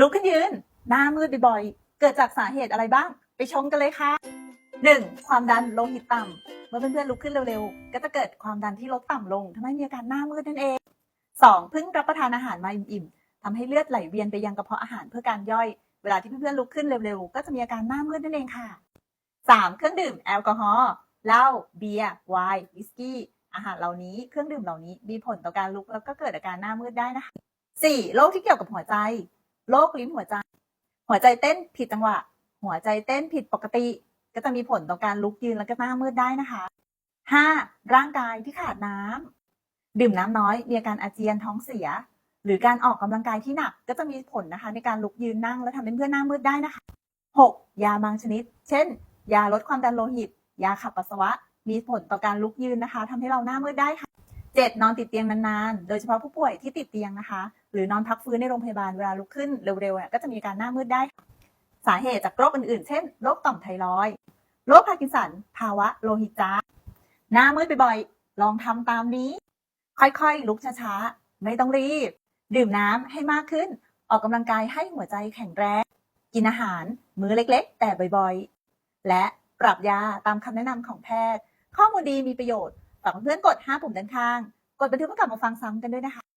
ลุกขึ้นยืน หน้ามืดบ่อยๆ เกิดจากสาเหตุอะไรบ้าง ไปชมกันเลยค่ะ 1. ความดันโลหิตต่ำเมื่อเพื่อนๆลุกขึ้นเร็วๆ ก็จะเกิดความดันที่ลดต่ำลงทำให้มีอาการหน้ามืดนั่นเอง 2. เพิ่งรับประทานอาหารมาอิ่มๆทำให้เลือดไหลเวียนไปยังกระเพาะอาหารเพื่อการย่อย เวลาที่เพื่อนๆลุกขึ้นเร็วๆ ก็จะมีอาการหน้ามืดนั่นเองค่ะ 3. เครื่องดื่มแอลกอฮอล์เหล้าเบียร์ไวน์วิสกี้อาหารเหล่านี้เครื่องดื่มเหล่านี้มีผลต่อการลุกแล้วก็เกิดอาการหน้ามืดได้นะคะ 4. โรคที่เกี่ยวกับหัวใจ โรคลิ้นหัวใจ หัวใจเต้นผิดจังหวะ หัวใจเต้นผิดปกติ ก็จะมีผลต่อการลุกยืนแล้วก็หน้ามืดได้นะคะ 5. ร่างกายที่ขาดน้ำดื่มน้ำน้อยมีอาการอาเจียนท้องเสีย หรือการออกกำลังกายที่หนักก็จะมีผลนะคะ ในการลุกยืนนั่งและทำให้เพื่อนหน้ามืดได้นะคะ 6. ยาบางชนิด เช่น ยาลดความดันโลหิต ยาขับปัสสาวะ มีผลต่อการลุกยืนนะคะทำให้เราหน้ามืดได้ค่ะ 7. นอนติดเตียงนานๆ โดยเฉพาะผู้ป่วยที่ติดเตียงนะคะ หรือนอนพักฟื้นในโรงพยาบาลเวลาลุกขึ้นเร็วๆก็จะมีการหน้ามืดได้ สาเหตุจากโรคอื่นๆ เช่นโรคต่อมไทรอยด์โรคพาร์กินสัน ภาวะโลหิตจางหน้ามืดบ่อยๆ ลองทำตามนี้ ค่อยๆ ลุกช้าๆ ไม่ต้องรีบ ดื่มน้ำให้มากขึ้น ออกกำลังกายให้หัวใจแข็งแรง กินอาหาร มื้อเล็กๆ แต่บ่อยๆ และปรับยาตามคำแนะนำของแพทย์ ข้อมูลดีมีประโยชน์ ฝากเพื่อนกด 5 ปุ่มด้านข้าง กดบันทึกเพื่อกลับมาฟังซ้ำกันด้วยนะคะ